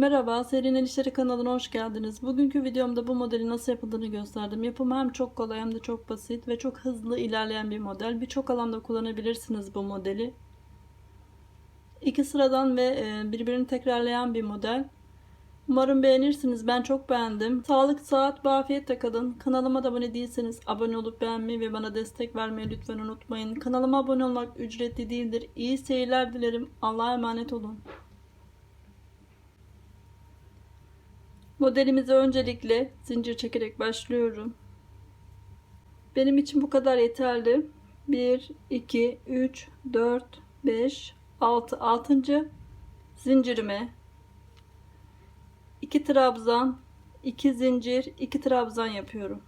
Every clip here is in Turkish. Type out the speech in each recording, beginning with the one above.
Merhaba, Serinin İşleri kanalına hoş geldiniz. Bugünkü videomda bu modeli nasıl yapıldığını gösterdim. Yapımı hem çok kolay hem de çok basit ve çok hızlı ilerleyen bir model. Birçok alanda kullanabilirsiniz bu modeli. İki sıradan ve e, birbirini tekrarlayan bir model. Umarım beğenirsiniz. Ben çok beğendim. Sağlık, saat ve afiyetle kalın. Kanalıma da abone değilseniz abone olup beğenmeyi ve bana destek vermeyi lütfen unutmayın. Kanalıma abone olmak ücretli değildir. İyi seyirler dilerim. Allah'a emanet olun. Modelimize öncelikle zincir çekerek başlıyorum. Benim için bu kadar yeterli. 1, 2, 3, 4, 5, 6, 6. zincirime 2 trabzan, 2 zincir, 2 trabzan yapıyorum.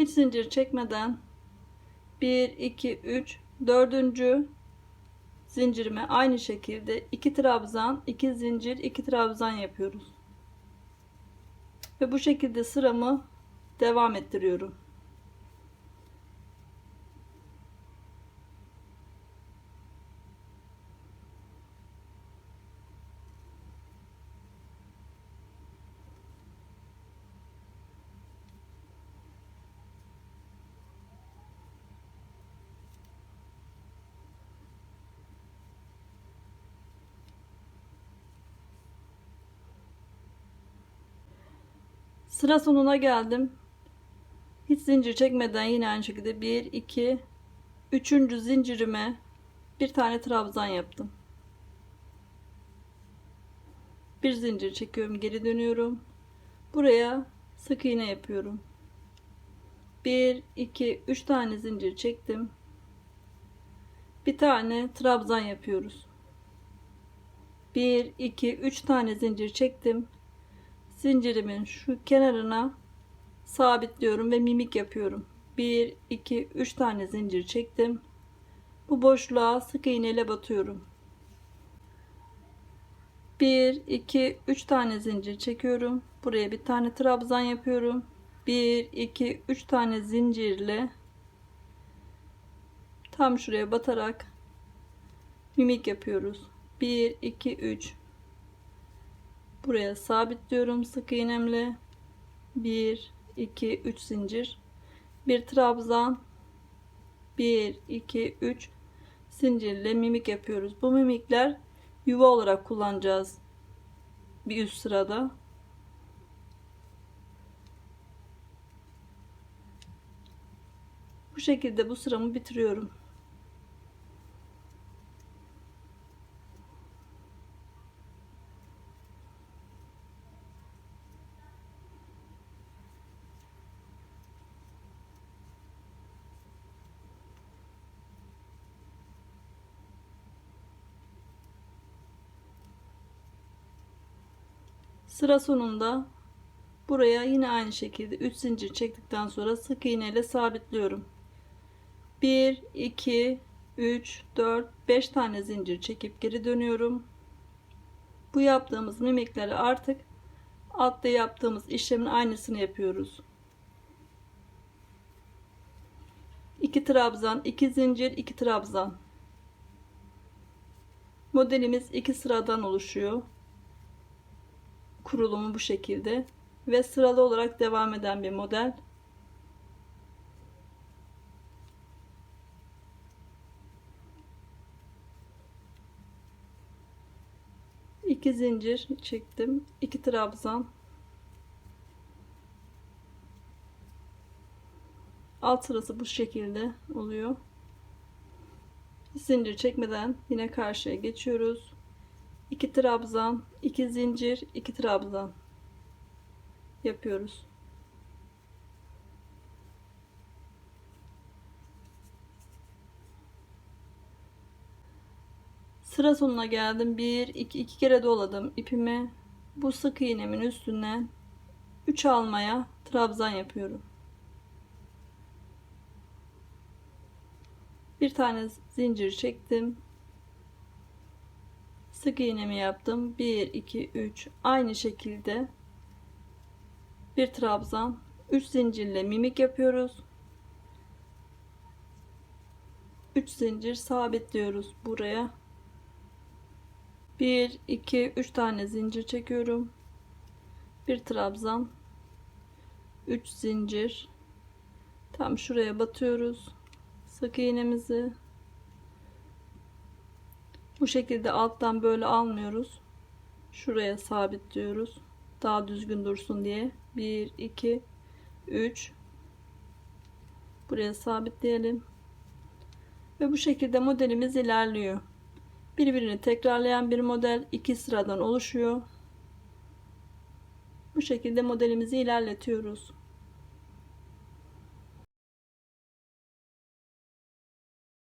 Hiç zincir çekmeden 1 2 3 4. zincirime aynı şekilde 2 trabzan, 2 zincir, 2 trabzan yapıyoruz. Ve bu şekilde sıramı devam ettiriyorum. Sıra sonuna geldim. Hiç zincir çekmeden yine aynı şekilde 1 2 3. zincirime bir tane trabzan yaptım. Bir zincir çekiyorum, geri dönüyorum. Buraya sık iğne yapıyorum. 1 2 3 tane zincir çektim. Bir tane trabzan yapıyoruz. 1 2 3 tane zincir çektim zincirimin şu kenarına sabitliyorum ve mimik yapıyorum. 1 2 3 tane zincir çektim. Bu boşluğa sık iğne ile batıyorum. 1 2 3 tane zincir çekiyorum. Buraya bir tane trabzan yapıyorum. 1 2 3 tane zincirle tam şuraya batarak mimik yapıyoruz. 1 2 3 buraya sabitliyorum sık iğnemle. 1 2 3 zincir. Bir trabzan. 1 2 3 zincirle mimik yapıyoruz. Bu mimikler yuva olarak kullanacağız bir üst sırada. Bu şekilde bu sıramı bitiriyorum Sıra sonunda buraya yine aynı şekilde 3 zincir çektikten sonra sık iğne ile sabitliyorum. 1 2 3 4 5 tane zincir çekip geri dönüyorum. Bu yaptığımız mimikleri artık altta yaptığımız işlemin aynısını yapıyoruz. 2 trabzan, 2 zincir, 2 trabzan. Modelimiz iki sıradan oluşuyor kurulumu bu şekilde ve sıralı olarak devam eden bir model. İki zincir çektim. iki trabzan. Alt sırası bu şekilde oluyor. Zincir çekmeden yine karşıya geçiyoruz. 2 trabzan, 2 zincir, 2 trabzan yapıyoruz. Sıra sonuna geldim. 1 2 2 kere doladım ipimi. Bu sık iğnemin üstüne 3 almaya trabzan yapıyorum. Bir tane zincir çektim sık iğnemi yaptım 1 2 3 aynı şekilde bir trabzan 3 zincirle mimik yapıyoruz. 3 zincir sabitliyoruz buraya. 1 2 3 tane zincir çekiyorum. Bir trabzan 3 zincir tam şuraya batıyoruz. Sık iğnemizi bu şekilde alttan böyle almıyoruz. Şuraya sabitliyoruz. Daha düzgün dursun diye. 1 2 3 Buraya sabitleyelim. Ve bu şekilde modelimiz ilerliyor. Birbirini tekrarlayan bir model iki sıradan oluşuyor. Bu şekilde modelimizi ilerletiyoruz.